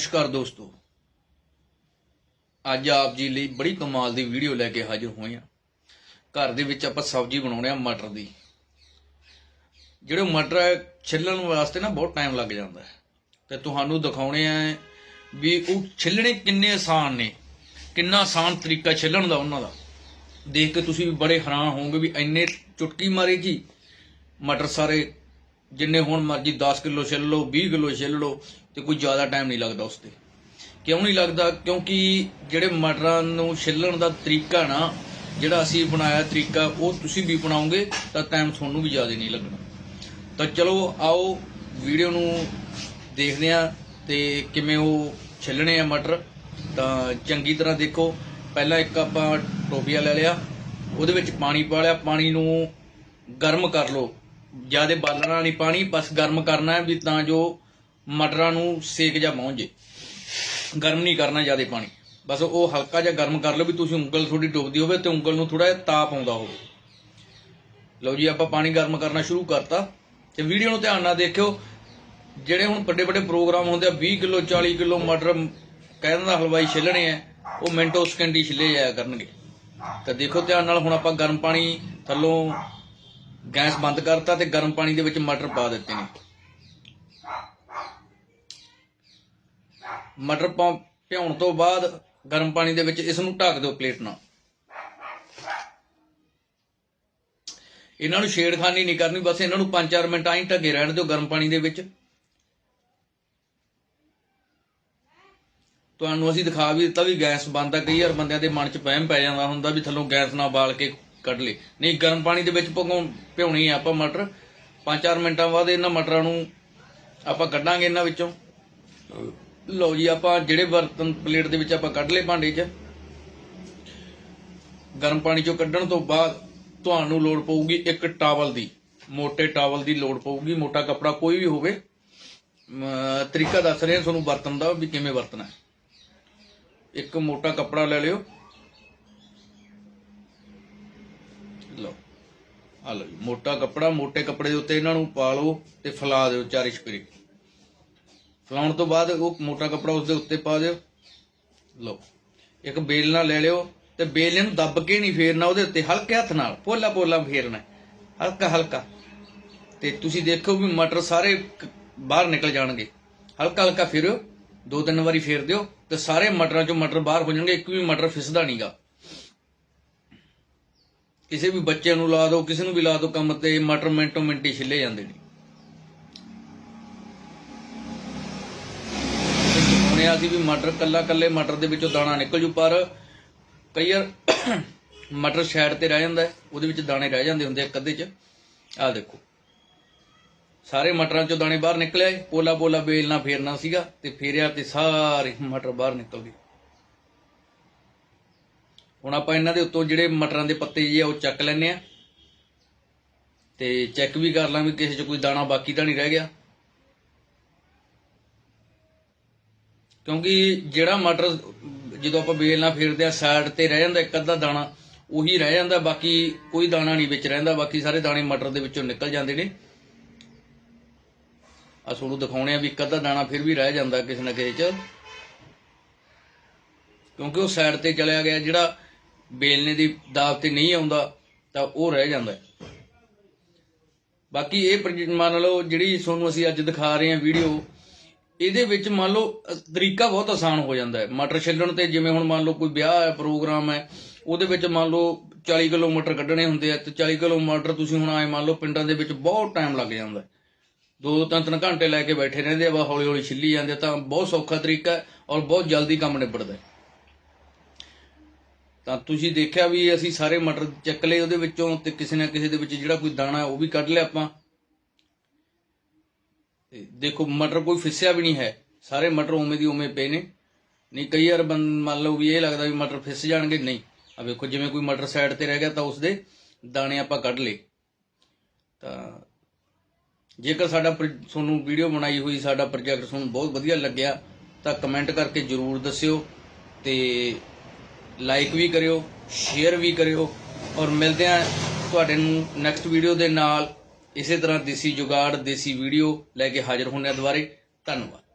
ਨਮਸਕਾਰ ਦੋਸਤੋ। ਅੱਜ ਆਪ ਜੀ ਲਈ ਬੜੀ ਕਮਾਲ ਦੀ ਵੀਡੀਓ ਲੈ ਕੇ ਹਾਜ਼ਰ ਹੋਏ ਹਾਂ। ਘਰ ਦੇ ਵਿੱਚ ਆਪਾਂ ਸਬਜ਼ੀ ਬਣਾਉਣੇ ਆ ਮਟਰ ਦੀ। ਜਿਹੜੇ ਮਟਰ ਹੈ ਛਿੱਲਣ ਵਾਸਤੇ ਨਾ ਬਹੁਤ ਟਾਈਮ ਲੱਗ ਜਾਂਦਾ ਹੈ। ਤੇ ਤੁਹਾਨੂੰ ਦਿਖਾਉਣੇ ਆ ਵੀ ਉਹ ਛਿੱਲਣੇ ਕਿੰਨੇ ਆਸਾਨ ਨੇ। ਕਿੰਨਾ ਆਸਾਨ ਤਰੀਕਾ ਛਿੱਲਣ ਦਾ ਉਹਨਾਂ ਦਾ। ਦੇਖ ਕੇ ਤੁਸੀਂ ਵੀ ਬੜੇ ਹੈਰਾਨ ਹੋਵੋਗੇ ਵੀ ਇੰਨੇ ਚੁਟਕੀ ਮਾਰੇ ਜੀ। ਮਟਰ ਸਾਰੇ ਜਿੰਨੇ ਹੁਣ ਮਰਜ਼ੀ 10 ਕਿਲੋ ਛਿੱਲ ਲਓ 20 ਕਿਲੋ ਛਿੱਲ ਲਓ ਤੇ ਕੋਈ ਜ਼ਿਆਦਾ ਟਾਈਮ ਨਹੀਂ ਲੱਗਦਾ ਉਸ ਤੇ। ਕਿਉਂ ਨਹੀਂ ਲੱਗਦਾ? ਕਿਉਂਕਿ ਜਿਹੜੇ ਮਟਰਾਂ ਨੂੰ ਛਿੱਲਣ ਦਾ ਤਰੀਕਾ ਨਾ, ਜਿਹੜਾ ਅਸੀਂ ਬਣਾਇਆ ਤਰੀਕਾ, ਉਹ ਤੁਸੀਂ ਵੀ ਬਣਾਓਗੇ ਤਾਂ ਟਾਈਮ ਤੁਹਾਨੂੰ ਵੀ ਜ਼ਿਆਦਾ ਨਹੀਂ ਲੱਗਣਾ। ਤਾਂ ਚਲੋ, ਆਓ ਵੀਡੀਓ ਨੂੰ ਦੇਖਦੇ ਆ ਤੇ ਕਿਵੇਂ ਉਹ ਛਿੱਲਣੇ ਆ ਮਟਰ। ਤਾਂ ਚੰਗੀ ਤਰ੍ਹਾਂ ਦੇਖੋ, ਪਹਿਲਾਂ ਇੱਕ ਆਪਾਂ ਟੋਪੀਆ ਲੈ ਲਿਆ, ਉਹਦੇ ਵਿੱਚ ਪਾਣੀ ਪਾ ਲਿਆ, ਪਾਣੀ ਨੂੰ ਗਰਮ ਕਰ ਲਓ। ਜ਼ਿਆਦਾ ਬਾਲਣਾ ਨਹੀਂ ਪਾਣੀ, ਬਸ ਗਰਮ ਕਰਨਾ ਹੈ ਵੀ ਤਾਂ ਜੋ ਮਟਰਾਂ ਨੂੰ ਸੇਕ ਜਾ ਪਹੁੰਚ ਜੇ। ਗਰਮ ਨਹੀਂ ਕਰਨਾ ਜ਼ਿਆਦਾ ਪਾਣੀ। ਬਸ ਉਹ ਹਲਕਾ ਜਿਹਾ ਗਰਮ ਕਰ ਲਓ ਵੀ ਤੁਸੀਂ ਉਂਗਲ ਥੋੜੀ ਡੁੱਬਦੀ ਹੋਵੇ ਤੇ ਉਂਗਲ ਨੂੰ ਥੋੜਾ ਜਿਹਾ ਤਾਪ ਆਉਂਦਾ ਹੋਵੇ। ਲਓ ਜੀ, ਆਪਾਂ ਪਾਣੀ ਗਰਮ ਕਰਨਾ ਸ਼ੁਰੂ ਕਰਤਾ। ਤੇ ਵੀਡੀਓ ਨੂੰ ਧਿਆਨ ਨਾਲ ਦੇਖਿਓ, ਜਿਹੜੇ ਹੁਣ ਵੱਡੇ ਵੱਡੇ ਪ੍ਰੋਗਰਾਮ ਹੁੰਦੇ ਆ 20 ਕਿਲੋ 40 ਕਿਲੋ ਮਟਰ ਕਹਿਣ ਦਾ ਹਲਵਾਈ ਛਿੱਲਣੇ ਆ, ਉਹ ਮਿੰਟੋ ਸਕਿੰਟੀ ਛਿੱਲੇ ਜਾਇਆ ਕਰਨਗੇ। ਤਾਂ ਦੇਖੋ ਧਿਆਨ ਨਾਲ ਹੁਣ ਆਪਾਂ ਗਰਮ ਪਾਣੀ ਥੱਲੋਂ ਗੈਸ ਬੰਦ ਕਰਤਾ ਤੇ ਗਰਮ ਪਾਣੀ ਦੇ ਵਿੱਚ ਮਟਰ ਪਾ ਦਿੱਤੇ ਨੇ। ਮਟਰ ਪਾ ਭਿਉਣ ਤੋਂ ਬਾਅਦ ਗਰਮ ਪਾਣੀ ਦੇ ਵਿੱਚ ਇਸ ਨੂੰ ਢੱਕ ਦਿਓ ਪਲੇਟ ਨਾਲ। ਇਹਨਾਂ ਨੂੰ ਛੇੜਖਾਨੀ ਨਹੀਂ ਕਰਨੀ, ਬਸ ਇਹਨਾਂ ਨੂੰ 5-4 ਮਿੰਟ ਆਈ ਢੱਗੇ ਰਹਿਣ ਦਿਓ ਗਰਮ ਪਾਣੀ ਦੇ ਵਿੱਚ। ਤੁਹਾਨੂੰ ਅਸੀਂ ਦਿਖਾ ਵੀ ਦਿੱਤਾ ਵੀ ਗੈਸ ਬੰਦ ਆ, ਕਈ ਵਾਰ ਬੰਦਿਆਂ ਦੇ ਮਨ 'ਚ ਵਹਿਮ ਪੈ ਜਾਂਦਾ ਹੁੰਦਾ ਵੀ ਥੱਲੋਂ ਗੈਸ ਨਾ ਬਾਲ ਕੇ ਕੱਢ ਲਈ ਨਹੀਂ, ਗਰਮ ਪਾਣੀ ਦੇ ਵਿੱਚ ਭਗਾਉਣ ਭਿਉਣੀ ਆ ਆਪਾਂ ਮਟਰ। 5-4 ਮਿੰਟਾਂ ਬਾਅਦ ਇਹਨਾਂ ਮਟਰਾਂ ਨੂੰ ਆਪਾਂ ਕੱਢਾਂਗੇ ਇਹਨਾਂ ਵਿੱਚੋਂ। ਲਓ ਜੀ, ਆਪਾਂ ਜਿਹੜੇ ਬਰਤਨ ਪਲੇਟ ਦੇ ਵਿੱਚ ਆਪਾਂ ਕੱਢ ਲਏ ਭਾਂਡੇ 'ਚ। ਗਰਮ ਪਾਣੀ 'ਚੋਂ ਕੱਢਣ ਤੋਂ ਬਾਅਦ ਤੁਹਾਨੂੰ ਲੋੜ ਪਊਗੀ ਇੱਕ ਟਾਵਲ ਦੀ। ਮੋਟੇ ਟਾਵਲ ਦੀ ਲੋੜ ਪਊਗੀ, ਮੋਟਾ ਕੱਪੜਾ ਕੋਈ ਵੀ ਹੋਵੇ। ਤਰੀਕਾ ਦੱਸ ਰਿਹਾ ਤੁਹਾਨੂੰ ਬਰਤਨ ਦਾ ਵੀ ਕਿਵੇਂ ਵਰਤਣਾ ਇੱਕ ਮੋਟਾ ਕੱਪੜਾ ਲੈ ਲਿਓ। ਲਓ। ਆ ਲਓ ਮੋਟਾ ਕੱਪੜਾ, ਮੋਟੇ ਕੱਪੜੇ ਦੇ ਉੱਤੇ ਇਹਨਾਂ ਨੂੰ ਪਾ ਲਓ ਤੇ ਫਲਾ ਦਿਓ ਚਾਰੇ ਸਪਰੇ ਫਲਾਉਣ ਤੋਂ ਬਾਅਦ ਉਹ ਮੋਟਾ ਕੱਪੜਾ ਉਸ ਦੇ ਉੱਤੇ ਪਾ ਦਿਓ। ਲਓ, ਇੱਕ ਬੇਲ ਨਾਲ ਲੈ ਲਿਓ ਤੇ ਬੇਲ ਨੂੰ ਦੱਬ ਕੇ ਨਹੀਂ ਫੇਰਨਾ ਉਹਦੇ ਉੱਤੇ, ਹਲਕੇ ਹੱਥ ਨਾਲ, ਪੋਲਾ ਪੋਲਾ ਫੇਰਨਾ ਹਲਕਾ ਹਲਕਾ। ਤੇ ਤੁਸੀਂ ਦੇਖੋ ਵੀ ਮਟਰ ਸਾਰੇ ਬਾਹਰ ਨਿਕਲ ਜਾਣਗੇ। ਹਲਕਾ ਹਲਕਾ ਫੇਰਿਓ ਦੋ ਤਿੰਨ ਵਾਰੀ ਫੇਰ ਦਿਓ ਤੇ ਸਾਰੇ ਮਟਰਾਂ ਚੋਂ ਮਟਰ ਬਾਹਰ ਹੋ ਜਾਣਗੇ, ਇੱਕ ਵੀ ਮਟਰ ਫਿਸਦਾ ਨਹੀਂਗਾ ਕਿਸੇ ਵੀ ਬੱਚੇ ਨੂੰ ਲਾ ਦਿਓ, ਕਿਸੇ ਨੂੰ ਵੀ ਲਾ ਦਿਓ ਕੰਮ ਤੇ ਮਟਰ ਮਿੰਟੋ ਮਿੰਟੀ ਛਿੱਲੇ ਜਾਂਦੇ ਨੇ। ਸੁਣਿਆ ਸੀ ਵੀ ਮਟਰ ਕੱਲਾ ਕੱਲੇ ਮਟਰ ਦੇ ਵਿੱਚੋਂ ਦਾਣਾ ਨਿਕਲ ਜੂ, ਪਰ ਕਈ ਵਾਰ ਮਟਰ ਸਾਈਡ ਤੇ ਰਹਿ ਜਾਂਦਾ ਉਹਦੇ ਵਿੱਚ ਦਾਣੇ ਰਹਿ ਜਾਂਦੇ ਹੁੰਦੇ ਆ ਇੱਕ ਚ। ਆਹ ਦੇਖੋ। ਸਾਰੇ ਮਟਰਾਂ ਚੋਂ ਦਾਣੇ ਬਾਹਰ ਨਿਕਲਿਆ ਪੋਲਾ ਪੋਲਾ ਬੇਲ ਫੇਰਨਾ ਸੀਗਾ ਤੇ ਫੇਰਿਆ ਤੇ ਸਾਰੇ ਮਟਰ ਬਾਹਰ ਨਿਕਲ ਗਏ। ਹੁਣ ਆਪਾਂ ਇਹਨਾਂ ਦੇ ਉੱਤੋਂ ਜਿਹੜੇ ਮਟਰਾਂ ਦੇ ਪੱਤੇ ਜੀ ਆ, ਉਹ ਚੱਕ ਲੈਣੇ ਆ। ਤੇ ਚੈੱਕ ਵੀ ਕਰ ਲਾਂ ਵੀ ਕਿਸੇ 'ਚ ਕੋਈ ਦਾਣਾ ਬਾਕੀ ਤਾਂ ਨਹੀਂ ਰਹਿ ਗਿਆ। ਕਿਉਂਕਿ ਜਿਹੜਾ ਮਟਰ ਜਦੋਂ ਆਪਾਂ ਬੇਲ ਨਾਲ ਫੇਰਦੇ ਆ ਸਾਈਡ ਤੇ ਰਹਿ ਜਾਂਦਾ ਇੱਕ ਅੱਧਾ ਦਾਣਾ, ਉਹੀ ਰਹਿ ਜਾਂਦਾ, ਬਾਕੀ ਕੋਈ ਦਾਣਾ ਨਹੀਂ ਵਿੱਚ ਰਹਿੰਦਾ, ਬਾਕੀ ਸਾਰੇ ਦਾਣੇ ਮਟਰ ਦੇ ਵਿੱਚੋਂ ਨਿਕਲ ਜਾਂਦੇ ਨੇ। ਆ ਤੁਹਾਨੂੰ ਦਿਖਾਉਣੇ ਆ ਵੀ ਇੱਕ ਅੱਧਾ ਦਾਣਾ ਫਿਰ ਵੀ ਰਹਿ ਜਾਂਦਾ ਕਿਸੇ ਨਾ ਕਿਸੇ ਚ। ਕਿਉਂਕਿ ਉਹ ਸਾਈਡ ਤੇ ਚਲਿਆ ਗਿਆ, ਜਿਹੜਾ ਬੇਲਣੇ ਦੀ ਦਾਵ ਤੇ ਨਹੀਂ ਆਉਂਦਾ ਤਾਂ ਉਹ ਰਹਿ ਜਾਂਦਾ ਬਾਕੀ ਇਹ ਪ੍ਰਜ- ਮੰਨ ਲਓ ਜਿਹੜੀ ਤੁਹਾਨੂੰ ਅਸੀਂ ਅੱਜ ਦਿਖਾ ਰਹੇ ਹਾਂ ਵੀਡੀਓ ਇਹਦੇ ਵਿੱਚ ਮੰਨ ਲਓ ਤਰੀਕਾ ਬਹੁਤ ਆਸਾਨ ਹੋ ਜਾਂਦਾ ਹੈ। ਮਟਰ ਛਿੱਲਣ ਤੇ ਜਿਵੇਂ ਹੁਣ ਮੰਨ ਲਓ ਕੋਈ ਵਿਆਹ ਹੈ ਪ੍ਰੋਗਰਾਮ ਹੈ ਉਹਦੇ ਵਿੱਚ ਮੰਨ ਲਓ 40 ਕਿਲੋ ਮਟਰ ਕੱਢਣੇ ਹੁੰਦੇ ਆ ਤੇ 40 ਕਿਲੋ ਮਟਰ ਤੁਸੀਂ ਹੁਣ ਆਏ ਮੰਨ ਲਓ ਪਿੰਡਾਂ ਦੇ ਵਿੱਚ ਬਹੁਤ ਟਾਈਮ ਲੱਗ ਜਾਂਦਾ ਦੋ ਦੋ ਤਿੰਨ ਤਿੰਨ ਘੰਟੇ ਲੈ ਕੇ ਬੈਠੇ ਰਹਿੰਦੇ ਆ ਬਸ ਹੌਲੀ ਹੌਲੀ ਛਿੱਲੀ ਜਾਂਦੇ ਆ, ਤਾਂ ਬਹੁਤ ਸੌਖਾ ਤਰੀਕਾ ਹੈ ਔਰ ਬਹੁਤ ਜਲਦੀ ਕੰਮ ਨਿਬੜਦਾ ਹੈ। ਤਾਂ ਤੁਸੀਂ ਦੇਖਿਆ ਵੀ ਅਸੀਂ ਸਾਰੇ ਮਟਰ ਚੱਕ ਲਏ ਉਹਦੇ ਵਿੱਚੋਂ ਤੇ ਕਿਸੇ ਨਾ ਕਿਸੇ ਦੇ ਵਿੱਚ ਜਿਹੜਾ ਕੋਈ ਦਾਣਾ ਉਹ ਵੀ ਕੱਢ ਲਿਆ ਆਪਾਂ। ਤੇ ਦੇਖੋ, ਮਟਰ ਕੋਈ ਫਿਸਿਆ ਵੀ ਨਹੀਂ ਹੈ। ਸਾਰੇ ਮਟਰ ਉਵੇਂ ਦੀ ਉਵੇਂ ਪਏ ਨੇ। ਨਹੀਂ, ਕਈ ਵਾਰ ਬੰ, ਮੰਨ ਲਓ ਵੀ ਇਹ ਲੱਗਦਾ ਵੀ ਮਟਰ ਫਿਸ ਜਾਣਗੇ। ਨਹੀਂ ਆ ਵੇਖੋ, ਜਿਵੇਂ ਕੋਈ ਮਟਰ ਸਾਈਡ ਤੇ ਰਹਿ ਗਿਆ ਤਾਂ ਉਸਦੇ ਦਾਣੇ ਆਪਾਂ ਕੱਢ ਲਏ। ਤਾਂ ਜੇਕਰ ਸਾਡਾ ਪ੍ਰੋ- ਤੁਹਾਨੂੰ ਵੀਡੀਓ ਬਣਾਈ ਹੋਈ, ਸਾਡਾ ਪ੍ਰੋਜੈਕਟ ਤੁਹਾਨੂੰ ਬਹੁਤ ਵਧੀਆ ਲੱਗਿਆ, ਤਾਂ ਕਮੈਂਟ ਕਰਕੇ ਜਰੂਰ ਦੱਸਿਓ। ਤੇ ਲਾਈਕ ਵੀ ਕਰਿਓ ਸ਼ੇਅਰ ਵੀ ਕਰਿਓ ਔਰ ਮਿਲਦੇ ਆ ਤੁਹਾਡੇ ਨੂੰ ਨੈਕਸਟ ਵੀਡੀਓ ਦੇ ਨਾਲ। ਇਸੇ ਤਰ੍ਹਾਂ ਦੇਸੀ ਜੁਗਾੜ, ਦੇਸੀ ਵੀਡੀਓ ਲੈ ਕੇ ਹਾਜ਼ਰ ਹੋਣੇ ਆ ਦੁਬਾਰੇ। ਧੰਨਵਾਦ।